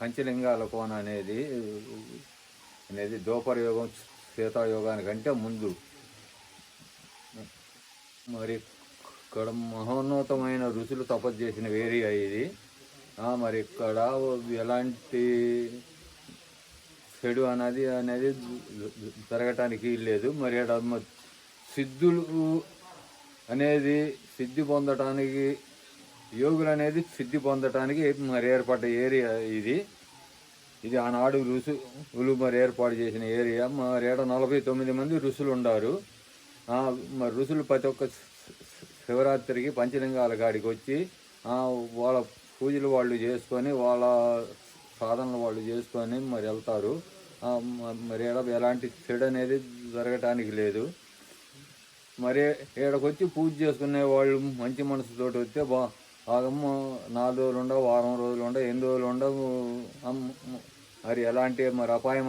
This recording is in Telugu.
పంచలింగాల కోన అనేది అనేది దోపరయోగం శ్వేతాయోగానికంటే ముందు. మరి ఇక్కడ మహోన్నతమైన ఋషులు తపస్సు చేసిన ఏరియా ఇది. మరి ఇక్కడ ఎలాంటి చెడు అనేది అనేది జరగటానికి లేదు. మరి సిద్ధులు అనేది సిద్ధి పొందటానికి యోగులు అనేది సిద్ధి పొందటానికి మరి ఏర్పడ్డ ఏరియా ఇది. ఇది ఆనాడు ఋషులు మరి ఏర్పాటు చేసిన ఏరియా. మరి ఏడ నలభై తొమ్మిది మంది ఋషులు ఉన్నారు మరి ఋషులు ప్రతి ఒక్క శివరాత్రికి పంచలింగాల కాడికి వచ్చి వాళ్ళ పూజలు వాళ్ళు చేసుకొని వాళ్ళ సాధనలు వాళ్ళు చేసుకొని మరి వెళ్తారు. మరి ఏడ ఎలాంటి చెడు అనేది జరగటానికి లేదు. మరి ఈడకొచ్చి పూజ చేసుకునే వాళ్ళు మంచి మనసుతోటి వస్తే బా ఆగము నాలుగు రోజులు ఉండవు వారం రోజులు ఉండవు ఎన్ని రోజులు ఉండవు మరి ఎలాంటి మరి అపాయం